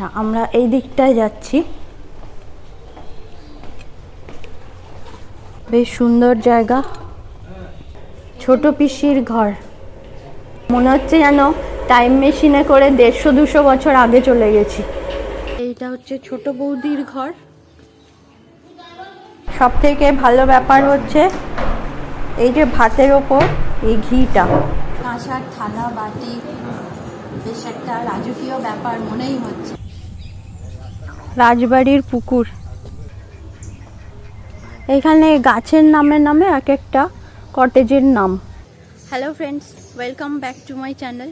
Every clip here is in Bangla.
আচ্ছা আমরা এই দিকটায় যাচ্ছি। বেশ সুন্দর জায়গা। ছোট পিসির ঘর। মনে হচ্ছে যেন টাইম মেশিনে করে দেড়শো, দুশো বছর আগে চলে গেছি। এইটা হচ্ছে ছোট বৌদির ঘর। সব থেকে ভালো ব্যাপার হচ্ছে এই যে ভাতের ওপর এই ঘিটা। কাঁসার থালা, বাটি, বেশ একটা রাজকীয় ব্যাপার মনেই হচ্ছে। রাজবাড়ির পুকুর। এখানে গাছের নামে নামে এক একটা কটেজের নাম। Hello friends welcome back to my channel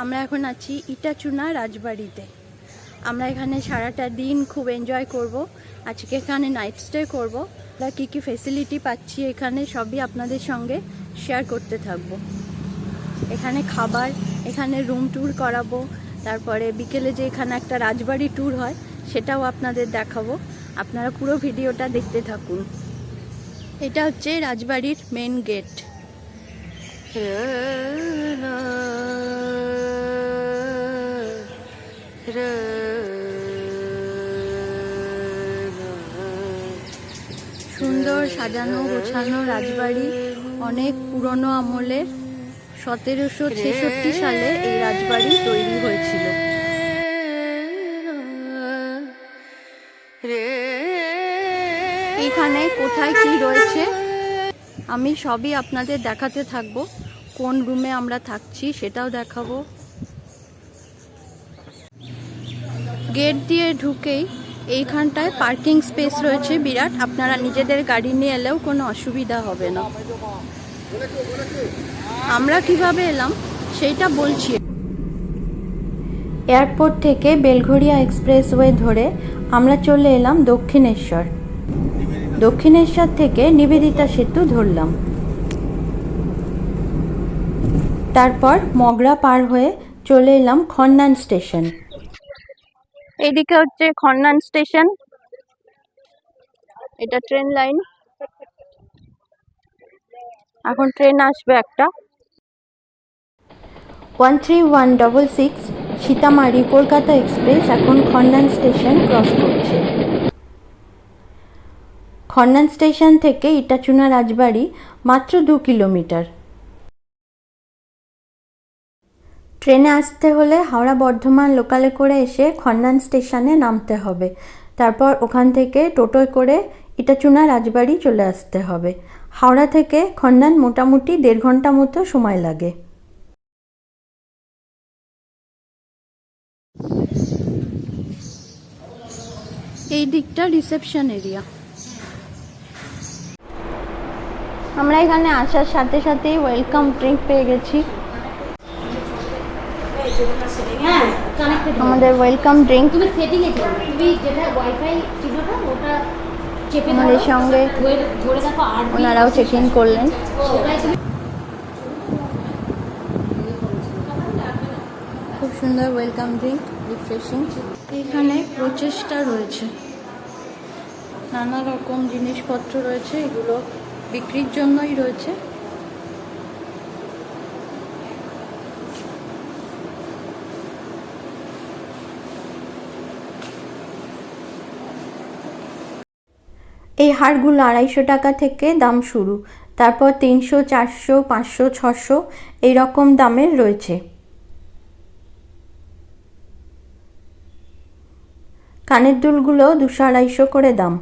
আমরা এখন আছি ইটাচুনা রাজবাড়িতে। আমরা এখানে সারাটা দিন খুব এনজয় করব। আজকে এখানে নাইট স্টে করব। আমরা কী কী ফেসিলিটি পাচ্ছি এখানে সবই আপনাদের সঙ্গে শেয়ার করতে থাকব। এখানে খাবার, এখানে রুম ট্যুর করাবো। তারপরে বিকেলে যে এখানে একটা রাজবাড়ি ট্যুর হয় সেটাও আপনাদের দেখাবো। আপনারা পুরো ভিডিওটা দেখতে থাকুন। এটা হচ্ছে রাজবাড়ির মেন গেট সুন্দর সাজানো গোছানো রাজবাড়ি, অনেক পুরনো আমলের। সতেরোশো ছেষট্টি সালে এই রাজবাড়ি তৈরি হয়েছিল। এখানে কোথায় কি রয়েছে? আমি সবই আপনাদের দেখাতে থাকব। কোন রুমে আমরা থাকছি সেটাও দেখাবো। গেট দিয়ে ঢুকেই এইখানটায় পার্কিং স্পেস রয়েছে বিরাট। আপনারা নিজেদের গাড়ি নিয়ে এলেও কোনো অসুবিধা হবে না। আমরা কীভাবে এলাম, সেইটা বলছি। এয়ারপোর্ট থেকে বেলঘরিয়া এক্সপ্রেসওয়ে ধরে আমরা চলে এলাম দক্ষিণেশ্বর। দক্ষিণেশ্বর থেকে নিবেদিতা সেতু ধরলাম। তারপর মগরা পার হয়ে চলে এলাম খন্নান স্টেশন। এইদিকে হচ্ছে খন্নান স্টেশন। এটা ট্রেন লাইন। এখন ট্রেন আসবে একটা। One three one double six Sitamarhi Kolkata express এখন খন্নান স্টেশন ক্রস করছে। খন্নান স্টেশন থেকে ইটাচুনা রাজবাড়ি মাত্র দু কিলোমিটার। ট্রেনে আসতে হলে হাওড়া বর্ধমান লোকালে করে এসে খন্নান স্টেশনে নামতে হবে। তারপর ওখান থেকে টোটোয় করে ইটাচুনা রাজবাড়ি চলে আসতে হবে। হাওড়া থেকে খন্নান মোটামুটি দেড় ঘণ্টা মতো সময় লাগে। এই দিকটা রিসেপশন এরিয়া আমরা এখানে আসার সাথে সাথেই ওয়েলকাম ড্রিঙ্ক পেয়ে গেছি। আমাদের ওয়েলকাম ড্রিঙ্ক আমাদের সঙ্গে ওনারাও চেক ইন করলেন। খুব সুন্দর ওয়েলকাম ড্রিঙ্ক রিফ্রেশিং এখানে প্রচেষ্টা রয়েছে। নানা রকম জিনিসপত্র রয়েছে, এগুলো বিক্রির জন্যই রয়েছে। এই হারগুলো আড়াইশো টাকা থেকে দাম শুরু। তারপর তিনশো, চারশো, পাঁচশো, ছশো এই রকম দামের রয়েছে। কানের দুলগুলো দুশো আড়াইশো করে দাম।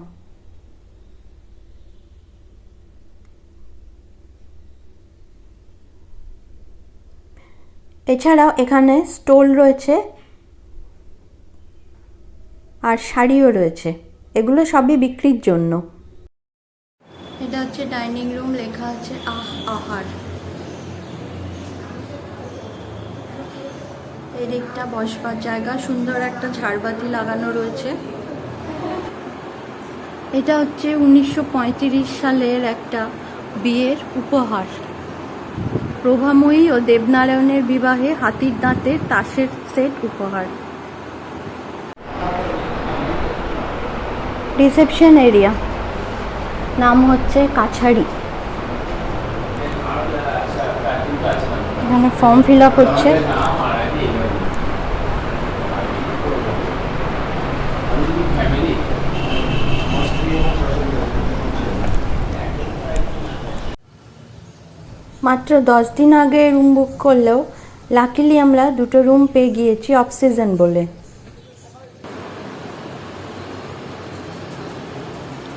এছাড়াও এখানে স্টোল রয়েছে আর শাড়িও রয়েছে। এগুলো সবই বিক্রির জন্য। এটা হচ্ছে ডাইনিং রুম, লেখা আছে, আহ, আহার। এই দিকটা বসবার জায়গা। সুন্দর একটা ঝাড়বাতি লাগানো রয়েছে। এটা হচ্ছে উনিশশো পঁয়ত্রিশ সালের একটা বিয়ের উপহার। প্রভাময়ী ও দেবনারায়ণের বিবাহে হাতির দাঁতের তাসের সেট উপহার। Reception area. নাম হচ্ছে কাছাড়ি। এখানে ফর্ম ফিল আপ হচ্ছে। মাত্র দশ দিন আগে রুম বুক করলেও লাকিলি আমরা দুটো রুম পেয়ে গিয়েছি অফ সিজন বলে।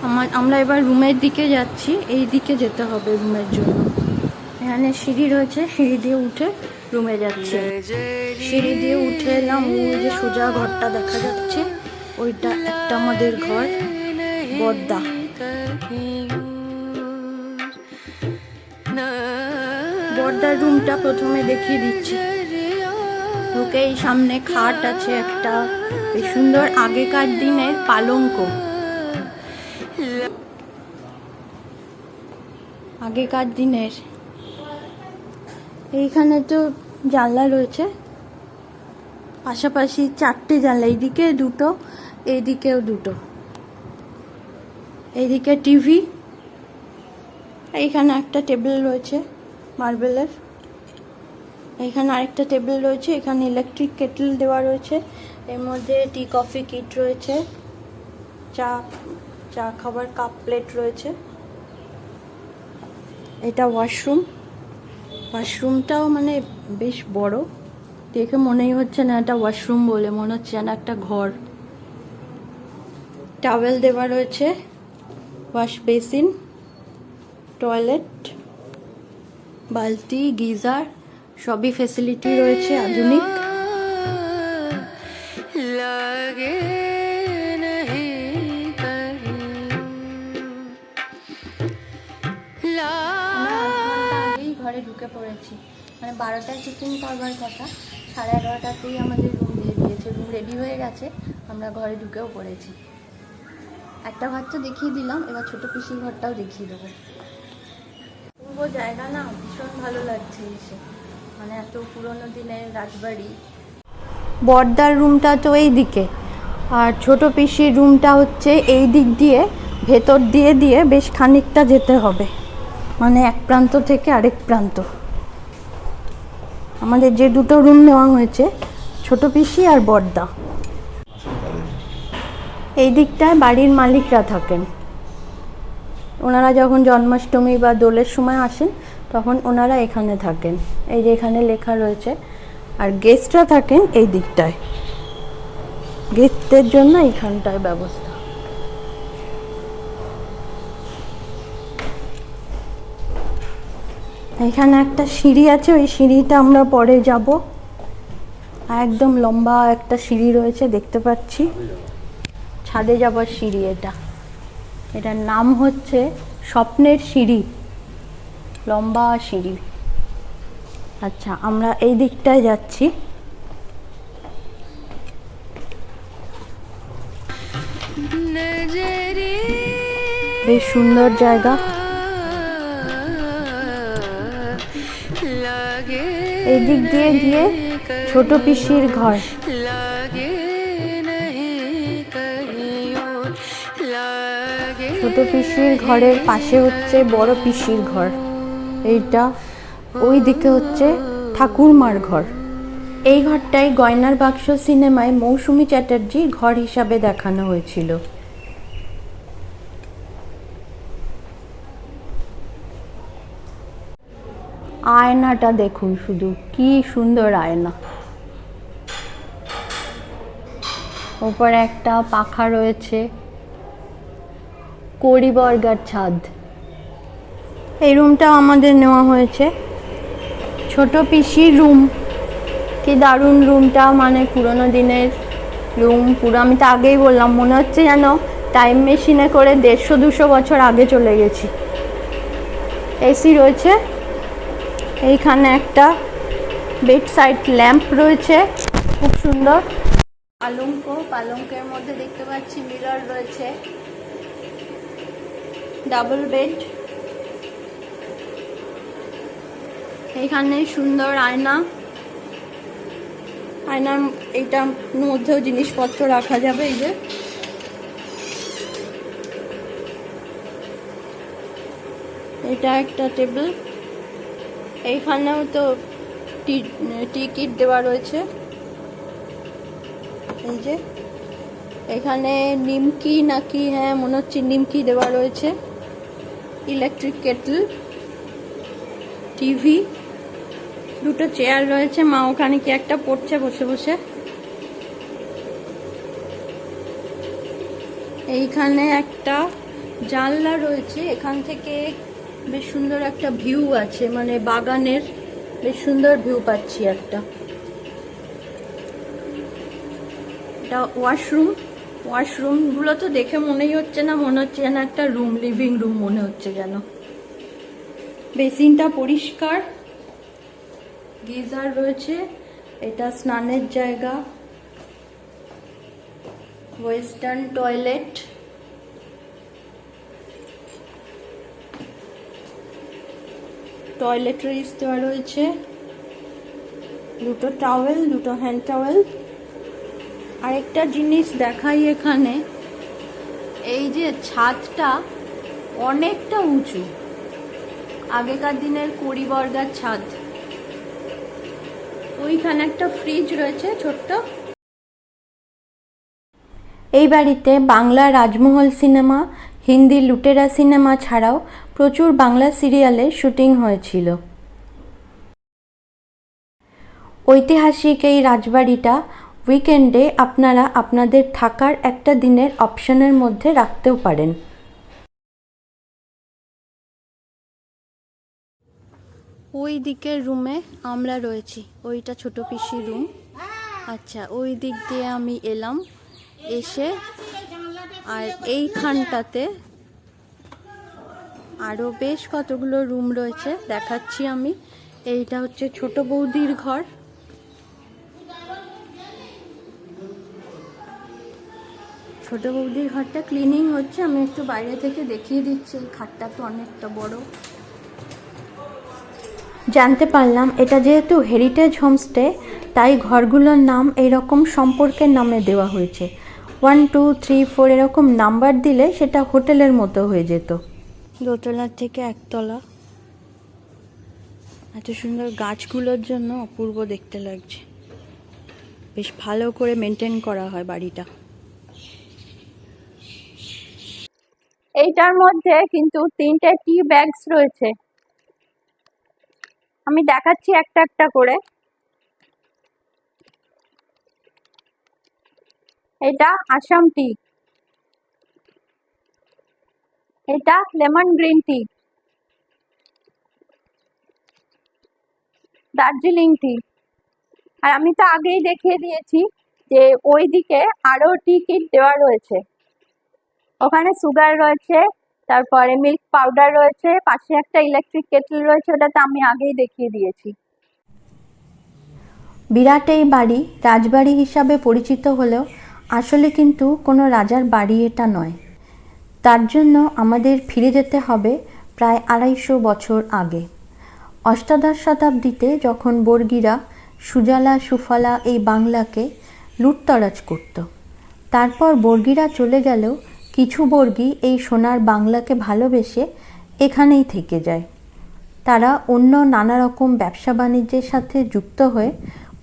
আমার, আমরা এবার রুমের দিকে যাচ্ছি, এই দিকে যেতে হবে রুমের জন্য। এখানে সিঁড়ি রয়েছে, সিঁড়ি দিয়ে উঠে রুমে যাচ্ছে। সিঁড়ি দিয়ে উঠে এলাম ওই যে সোজা ঘরটা দেখা যাচ্ছে, ওইটা একটা আমাদের ঘর, বদ্দা। বর্দার রুমটা প্রথমে দেখিয়ে দিচ্ছি। ঢুকেই সামনে খাট আছে একটা সুন্দর আগেকার দিনের পালঙ্ক। আগেকার দিনের। এইখানে তো জানলা রয়েছে। পাশাপাশি চারটে জানলা, এইদিকে দুটো, এইদিকেও দুটো। এইদিকে টিভি, এইখানে একটা টেবিল রয়েছে। মার্বেলের। এখানে আরেকটা টেবিল রয়েছে, এখানে ইলেকট্রিক কেটল দেওয়া রয়েছে, এর মধ্যে টি, কফি, কিট রয়েছে, চা চা খাবার, কাপ, প্লেট রয়েছে। এটা ওয়াশরুম। ওয়াশরুমটাও মানে বেশ বড়। দেখে মনেই হচ্ছে না এটা ওয়াশরুম বলে, মনে হচ্ছে যেন একটা ঘর। টাওয়েল দেওয়া রয়েছে, ওয়াশ বেসিন, টয়লেট। বালতি গিজার সবই ফেসিলিটি রয়েছে আধুনিক। ঘরে ঢুকে পড়েছি। মানে বারোটায় চেকিং করবার কথা। সাড়ে এগারোটাতেই আমাদের রুম দিয়ে দিয়েছে। রুম রেডি হয়ে গেছে। আমরা ঘরে ঢুকেও পড়েছি। একটা ঘর তো দেখিয়ে দিলাম। এবার ছোটো পিসির ঘরটাও দেখিয়ে দেবো। পূর্ব জায়গা না ভীষণ ভালো লাগছে এসে। মানে এত পুরোনো দিনের রাজবাড়ি বর্দার রুমটা তো এই দিকে আর ছোট পিসির রুমটা হচ্ছে এই দিক দিয়ে, ভেতর দিয়ে দিয়ে বেশ খানিকটা যেতে হবে। মানে এক প্রান্ত থেকে আরেক প্রান্ত। আমাদের যে দুটো রুম নেওয়া হয়েছে, ছোট পিসি আর বর্দা। এই দিকটায় বাড়ির মালিকরা থাকেন। ওনারা যখন জন্মাষ্টমী বা দোলের সময় আসেন, তখন ওনারা এখানে থাকেন। এই যে এখানে লেখা রয়েছে, আর গেস্টরা থাকেন এই দিকটায়। গেস্টদের জন্য এইখানটায় ব্যবস্থা। এখানে একটা সিঁড়ি আছে, ওই সিঁড়িটা আমরা পরে যাব। একদম লম্বা একটা সিঁড়ি রয়েছে, দেখতে পাচ্ছি। ছাদে যাবার সিঁড়ি এটা। এটার নাম হচ্ছে স্বপ্নের সিঁড়ি, লম্বা সিঁড়ি। আচ্ছা আমরা এই দিকটায় যাচ্ছি। বেশ সুন্দর জায়গা। এই দিক দিয়ে গিয়ে ছোট পিসির ঘর। ছোট পিসির ঘরের পাশে হচ্ছে বড় পিসির ঘর। এইটা ওই দিকে হচ্ছে ঠাকুরমার ঘর। এই ঘরটাই গয়নার বাক্স সিনেমায় মৌসুমী চ্যাটার্জি ঘর হিসাবে দেখানো হয়েছিল। আয়নাটা দেখুন শুধু, কি সুন্দর আয়না। ওপরে একটা পাখা রয়েছে। কড়িবর্গার ছাদ। এই রুমটাও আমাদের নেওয়া হয়েছে। ছোট পিসির রুম কি দারুণ রুমটা মানে পুরোনো দিনের রুম পুরো আমি তো আগেই বললাম মনে হচ্ছে যেন টাইম মেশিনে করে দেড়শো দুশো বছর আগে চলে গেছি। এসি রয়েছে। এইখানে একটা বেড সাইড ল্যাম্প রয়েছে। খুব সুন্দর। পালঙ্ক পালঙ্কের মধ্যে দেখতে পাচ্ছি মিরর রয়েছে। Double bed. এখানে সুন্দর আয়না। আয়নার এইটার মধ্যেও জিনিসপত্র রাখা যাবে, এই যে। এটা একটা টেবিল। এইখানেও তো টিকিট দেওয়া রয়েছে। এই যে। এখানে নিমকি নাকি হ্যাঁ মনে হচ্ছে নিমকি দেওয়া রয়েছে। ইলেকট্রিক কেটল, টিভি, দুটো চেয়ার রয়েছে। মা, ওখানে কি একটা পড়ছে? বসে বসে। এইখানে একটা জানলা রয়েছে। এখান থেকে বেশ সুন্দর একটা ভিউ আছে। মানে বাগানের বেশ সুন্দর ভিউ পাচ্ছি একটা। এটা ওয়াশরুম ওয়াশরুমগুলো তো দেখে মনেই হচ্ছে না, মনে হচ্ছে যেন একটা রুম লিভিং রুম মনে হচ্ছে যেন। বেসিনটা পরিষ্কার, গিজার রয়েছে, এটা স্নানের জায়গা, ওয়েস্টার্ন টয়লেট। টয়লেট্রিজ দেওয়া রয়েছে, দুটো টাওয়েল দুটো হ্যান্ড টাওয়েল আরেকটা জিনিস দেখাই এখানে। এই যে ছাদটা অনেকটা উঁচু। আগেকার দিনের কুড়ি বর্গার ছাদ। ওইখানে একটা ফ্রিজ রয়েছে ছোট্ট। এই বাড়িতে বাংলা রাজমহল সিনেমা, হিন্দি লুটেরা সিনেমা ছাড়াও প্রচুর বাংলা সিরিয়ালের শুটিং হয়েছিল। ঐতিহাসিক এই রাজবাড়িটা উইকেন্ডে আপনারা আপনাদের থাকার একটা দিনের অপশনের মধ্যে রাখতেও পারেন। ওই দিকের রুমে আমরা রয়েছি। ওইটা ছোট পিসি রুম। আচ্ছা ওই দিক দিয়ে আমি এলাম। এসে আর এইখানটাতে আরও বেশ কতগুলো রুম রয়েছে, দেখাচ্ছি আমি। এইটা হচ্ছে ছোট বৌদির ঘর। ছোট বৌদির ঘরটা ক্লিনিং হচ্ছে, আমি একটু বাইরে থেকে দেখিয়ে দিচ্ছি, এই খাটটা তো অনেকটা বড়। জানতে পারলাম, এটা যেহেতু হেরিটেজ হোমস্টে তাই ঘরগুলোর নাম এইরকম সম্পর্কের নামে দেওয়া হয়েছে। ওয়ান টু থ্রি ফোর এরকম নাম্বার দিলে সেটা হোটেলের মতো হয়ে যেত। দোতলার থেকে একতলা। এত সুন্দর গাছগুলোর জন্য অপূর্ব দেখতে লাগছে। বেশ ভালো করে মেনটেন করা হয় বাড়িটা। এইটার মধ্যে কিন্তু তিনটে টি ব্যাগস রয়েছে। আমি দেখাচ্ছি একটা একটা করে। এটা আসাম টি। এটা lemon green tea. Darjeeling tea. আর আমি তো আগেই দেখিয়ে দিয়েছি যে ওই দিকে আরও টি কিট দেওয়া রয়েছে। ওখানে সুগার রয়েছে, তারপরে মিল্ক পাউডার রয়েছে, পাশে একটা ইলেকট্রিক কেটল রয়েছে ওটা তো আমি আগেই দেখিয়ে দিয়েছি। বিরাট এই বাড়ি রাজবাড়ি হিসাবে পরিচিত হলেও আসলে কিন্তু কোনো রাজার বাড়ি এটা নয়। তার জন্য আমাদের ফিরে যেতে হবে প্রায় আড়াইশো বছর আগে। অষ্টাদশ শতাব্দীতে যখন বর্গীরা সুজালা, সুফলা এই বাংলাকে লুটতরাজ করত, তারপর বর্গীরা চলে গেলেও কিছু বর্গী এই সোনার বাংলাকে ভালোবেসে এখানেই থেকে যায়। তারা অন্য নানা রকম ব্যবসা বাণিজ্যের সাথে যুক্ত হয়ে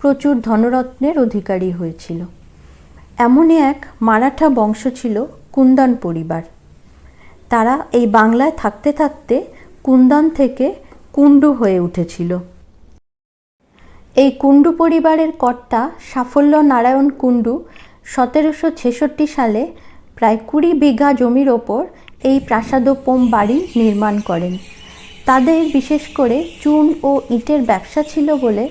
প্রচুর ধনরত্নের অধিকারী হয়েছিল। এমনই এক মারাঠা বংশ ছিল কুন্দন পরিবার। তারা এই বাংলায় থাকতে থাকতে কুন্দন থেকে কুণ্ডু হয়ে উঠেছিল। এই কুণ্ডু পরিবারের কর্তা সাফল্য নারায়ণ কুণ্ডু সতেরোশো ছেষট্টি সালে প্রায় কুড়ি বিঘা জমির ওপর এই প্রাসাদোপম বাড়ি নির্মাণ করেন। তাদের বিশেষ করে চুন ও ইটের ব্যবসা ছিল বলে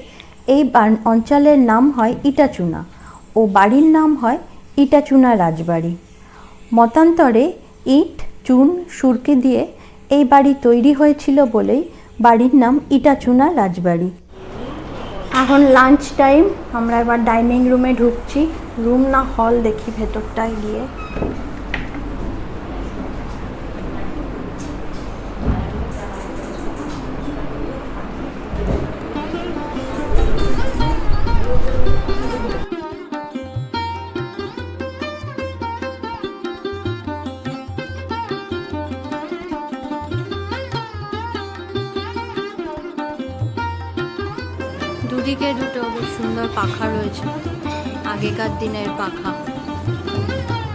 এই অঞ্চলের নাম হয় ইটাচুনা ও বাড়ির নাম হয় ইটাচুনা রাজবাড়ি। মতান্তরে ইট, চুন, সুরকি দিয়ে এই বাড়ি তৈরি হয়েছিল বলেই বাড়ির নাম ইটাচুনা রাজবাড়ি। এখন লাঞ্চ টাইম আমরা এবার ডাইনিং রুমে ঢুকছি। রুম না হল দেখি ভেতরটায় গিয়ে। সুন্দর পাখা রয়েছে। আগেকার দিনের পাখা।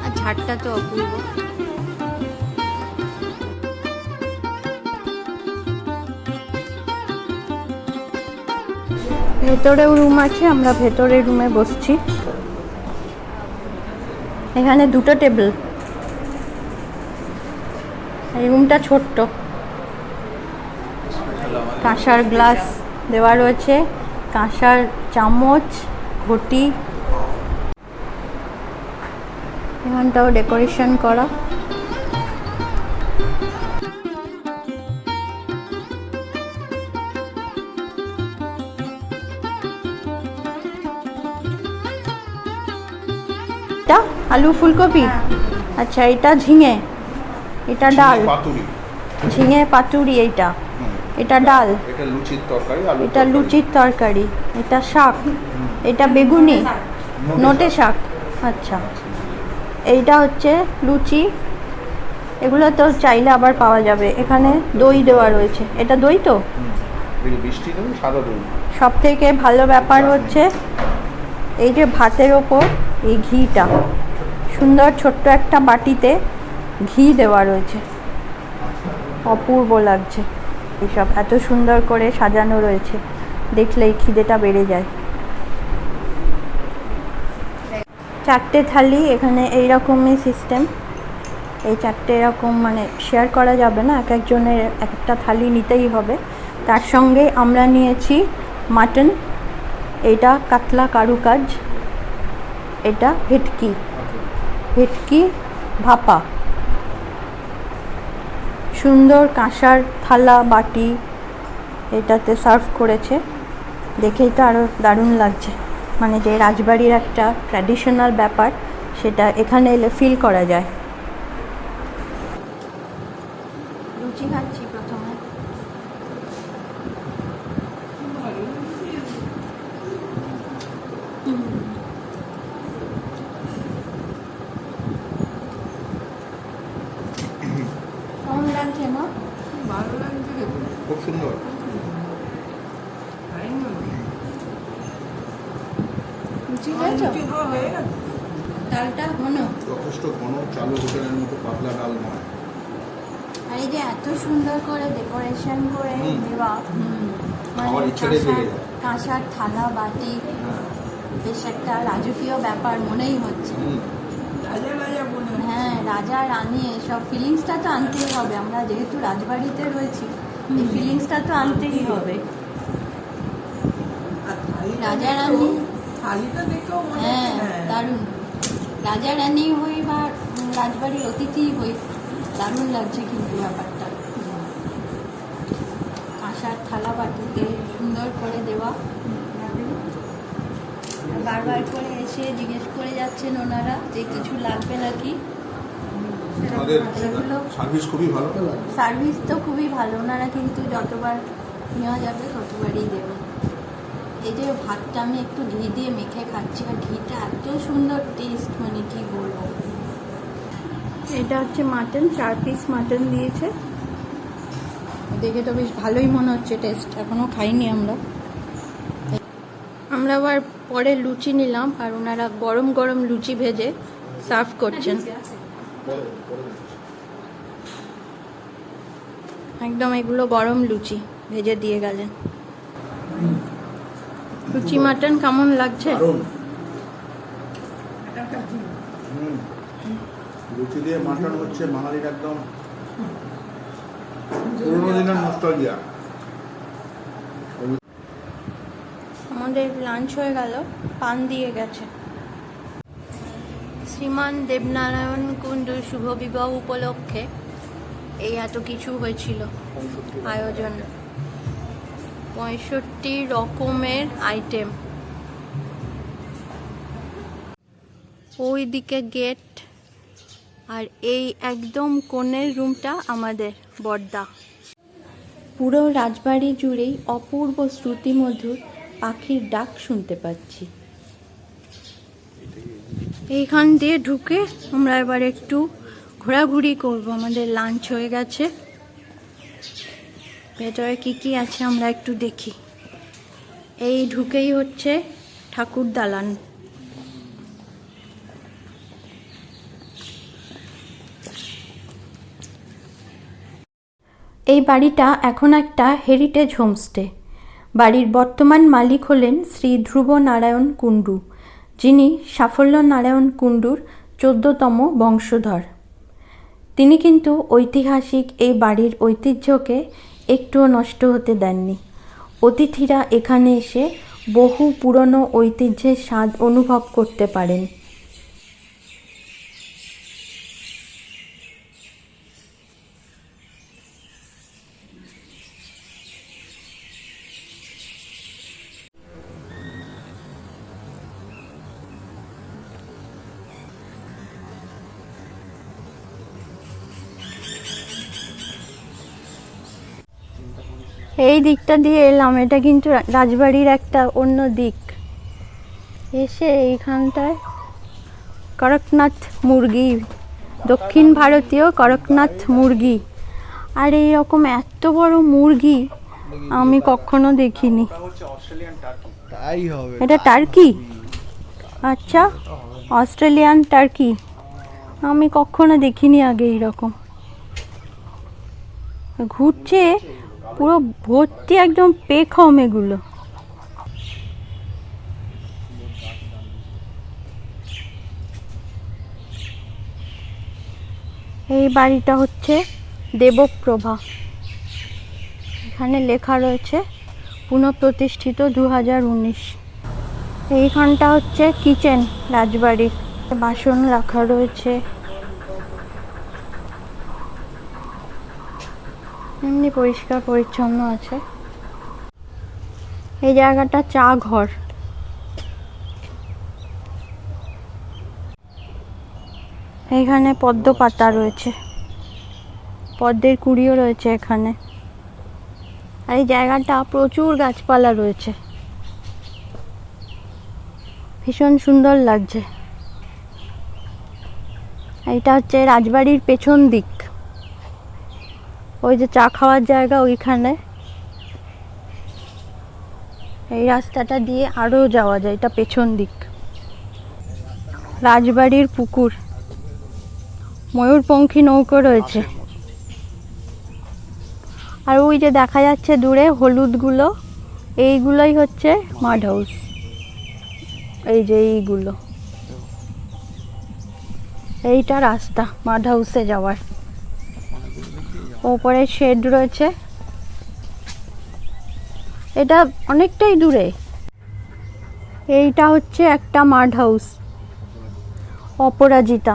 আর ঝাড়টা তো অপূর্ব। ভেতরেও রুম আছে, আমরা ভেতরে রুমে বসছি। এখানে দুটো টেবিল। এই রুমটা ছোট্ট। কাঁসার গ্লাস দেওয়া রয়েছে। কাঁসার চামচ ঘটি। এখানটাও ডেকোরেশন করা। এটা আলু ফুলকপি? আচ্ছা এটা ঝিঙে। এটা ডাল। ঝিঙে পাতুরি এইটা। এটা ডাল। এটা লুচির তরকারি আলু এটা লুচির তরকারি এটা শাক। এটা বেগুনি নোটে শাক। আচ্ছা। এইটা হচ্ছে লুচি। এগুলো তো চাইলে আবার পাওয়া যাবে। এখানে দই দেওয়া রয়েছে। এটা দই তো? বৃষ্টি দেবে সাদা দই। সব থেকে ভালো ব্যাপার হচ্ছে এই যে ভাতের ওপর এই ঘিটা সুন্দর ছোট্ট একটা বাটিতে ঘি দেওয়া রয়েছে। অপূর্ব লাগছে। এইসব এত সুন্দর করে সাজানো রয়েছে। দেখলেই খিদেটা বেড়ে যায়। চারটে থালি, এখানে এই রকমই সিস্টেম এই চারটে এরকম মানে শেয়ার করা যাবে না এক একজনের এক একটা থালি নিতেই হবে। তার সঙ্গে আমরা নিয়েছি মাটন এটা কাতলা কারুকাজ, এটা ভেটকি। ভেটকি ভাপা। সুন্দর কাঁসার থালা বাটি এটাতে সার্ভ করেছে। দেখেই তো আরও দারুণ লাগছে। মানে যে রাজবাড়ির একটা ট্র্যাডিশনাল ব্যাপার, সেটা এখানে এলে ফিল করা যায় লুচি খাচ্ছি প্রথমে কেমন লাগছে না খুব সুন্দর লুচি খেয়েছো ডালটা ঘন যথেষ্ট ঘন চালু হোটেলের মতো পাতলা ডাল নয় আর এই যে এত সুন্দর করে ডেকোরেশন করে দেওয়া। মানে কাঁসার- থালা বাটি হ্যাঁ। বেশ একটা রাজকীয় ব্যাপার মনেই হচ্ছে। হ্যাঁ রাজা রানী এসব ফিলিংসটা তো আনতেই হবে। আমরা যেহেতু রাজবাড়িতে রয়েছি এই ফিলিংসটা তো আনতেই হবে। রাজা রানী? মনে হ্যাঁ হ্যাঁ। দারুণ। রাজা রানী হই বা রাজবাড়ির অতিথি হই দারুণ লাগছে কিন্তু ব্যাপারটা কাঁসার থালা সুন্দর করে দেওয়া। বারবার করে এসে জিজ্ঞেস করে যাচ্ছেন ওনারা যে কিছু লাগবে নাকি। সার্ভিস খুবই ভালো। সার্ভিস তো খুবই ভালো ওনারা কিন্তু যতবার নেওয়া যাবে ততবারই দেবেন এই যে ভাতটা আমি একটু ঘি দিয়ে মেখে খাচ্ছি আর ঘিটা এত সুন্দর টেস্ট মানে কি বলব। এটা হচ্ছে মাটন চার পিস মাটন দিয়েছে। দেখে তো বেশ ভালোই মনে হচ্ছে টেস্ট এখনও খাইনি আমরা। আমরা আবার পরে লুচি নিলাম, আর ওনারা গরম গরম লুচি ভেজে সার্ভ করছেন। একদম এগুলো গরম লুচি ভেজে দিয়ে গেলেন। লুচি, মাটন কেমন লাগছে? লুচি দিয়ে মাটন হচ্ছে বাঙালির একদম পুরোনো দিনের আমাদের লাঞ্চ হয়ে গেল, পান দিয়ে গেছে। শ্রীমান দেবনারায়ণ কুণ্ডু শুভ বিবাহ উপলক্ষে এই এত কিছু হয়েছিল আয়োজন। পঁয়ষট্টি রকমের আইটেম ওইদিকে গেট আর এই একদম কোণের রুমটা আমাদের বর্দা। পুরো রাজবাড়ি জুড়েই অপূর্ব শ্রুতিমধুর পাখির ডাক শুনতে পাচ্ছি। এইখান দিয়ে ঢুকে আমরা এবার একটু ঘোরাঘুরি করব। আমাদের লাঞ্চ হয়ে গেছে। ভেতরে কি কি আছে আমরা একটু দেখি। এই ঢুকেই হচ্ছে ঠাকুর দালান। এই বাড়িটা এখন একটা হেরিটেজ হোমস্টে বাড়ির বর্তমান মালিক হলেন শ্রী ধ্রুব নারায়ণ কুণ্ডু, যিনি সাফল্য নারায়ণ কুণ্ডুর চোদ্দতম বংশধর। তিনি কিন্তু ঐতিহাসিক এই বাড়ির ঐতিহ্যকে একটুও নষ্ট হতে দেননি। অতিথিরা এখানে এসে বহু পুরনো ঐতিহ্যের স্বাদ অনুভব করতে পারেন। এই দিকটা দিয়ে এলাম এটা কিন্তু রাজবাড়ির একটা অন্য দিক। এসে এইখানটায় করকনাথ মুরগি দক্ষিণ ভারতীয় করকনাথ মুরগি। আর এই রকম এত বড় মুরগি আমি কখনো দেখিনি। এটা টার্কি? আচ্ছা অস্ট্রেলিয়ান টার্কি। আমি কখনো দেখিনি আগে এইরকম। ঘুরছে পুরো ভর্তি একদম পেখম এগুলো। এই বাড়িটা হচ্ছে দেবপ্রভা। এখানে লেখা রয়েছে পুনঃপ্রতিষ্ঠিত দু হাজার উনিশ। এইখানটা হচ্ছে কিচেন রাজবাড়ির। বাসন রাখা রয়েছে। এমনি পরিষ্কার, পরিচ্ছন্ন আছে। এই জায়গাটা চা ঘর। এখানে পদ্ম পাতা রয়েছে। পদ্মের কুড়িও রয়েছে এখানে। আর এই জায়গাটা প্রচুর গাছপালা রয়েছে। ভীষণ সুন্দর লাগছে। এটা হচ্ছে রাজবাড়ির পেছন দিক। ওই যে চা খাওয়ার জায়গা ওইখানে। এই রাস্তাটা দিয়ে আরও যাওয়া যায় এটা পেছন দিক। রাজবাড়ির পুকুর। ময়ূরপঙ্খী নৌকো রয়েছে। আর ওই যে দেখা যাচ্ছে দূরে হলুদগুলো এইগুলোই হচ্ছে মাড হাউস। এই যে এইগুলো। এইটা রাস্তা মাড হাউসে যাওয়ার। ওপরে শেড রয়েছে। এটা অনেকটাই দূরে। এইটা হচ্ছে একটা মাড হাউস। অপরাজিতা।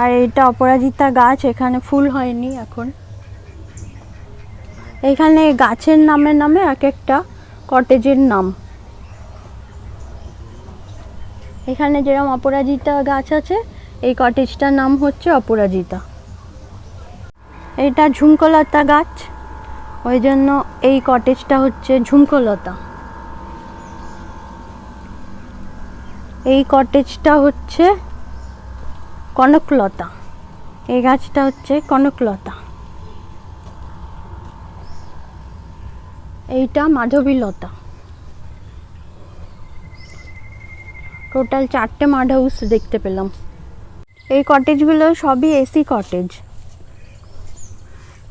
আর এটা অপরাজিতা গাছ, এখানে ফুল হয়নি এখন। এখানে গাছের নামে নামে এক একটা কটেজের নাম। এখানে যেরকম অপরাজিতা গাছ আছে, এই কটেজটার নাম হচ্ছে অপরাজিতা। এটা ঝুমকলতা গাছ। ওই জন্য এই কটেজটা হচ্ছে ঝুমকলতা। এই কটেজটা হচ্ছে কনকলতা। এই গাছটা হচ্ছে কনকলতা। এইটা মাধবীলতা। টোটাল চারটে মাড হাউস দেখতে পেলাম। এই কটেজগুলো সবই এসি কটেজ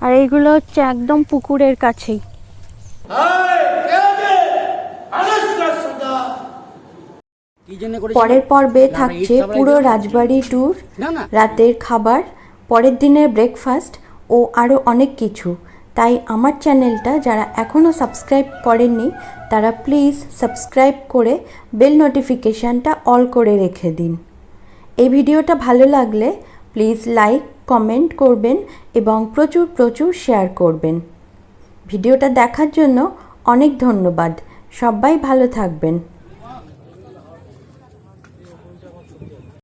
আর এইগুলো হচ্ছে একদম পুকুরের কাছেই। পরের পর্বে থাকছে পুরো রাজবাড়ি ট্যুর রাতের খাবার পরের দিনের ব্রেকফাস্ট ও আরও অনেক কিছু। তাই আমার চ্যানেলটা যারা এখনও সাবস্ক্রাইব করেননি তারা প্লিজ সাবস্ক্রাইব করে বেল নোটিফিকেশানটা অল করে রেখে দিন। এই ভিডিওটা ভালো লাগলে প্লিজ লাইক কমেন্ট করবেন এবং প্রচুর প্রচুর শেয়ার করবেন। ভিডিওটা দেখার জন্য অনেক ধন্যবাদ। সবাই ভালো থাকবেন।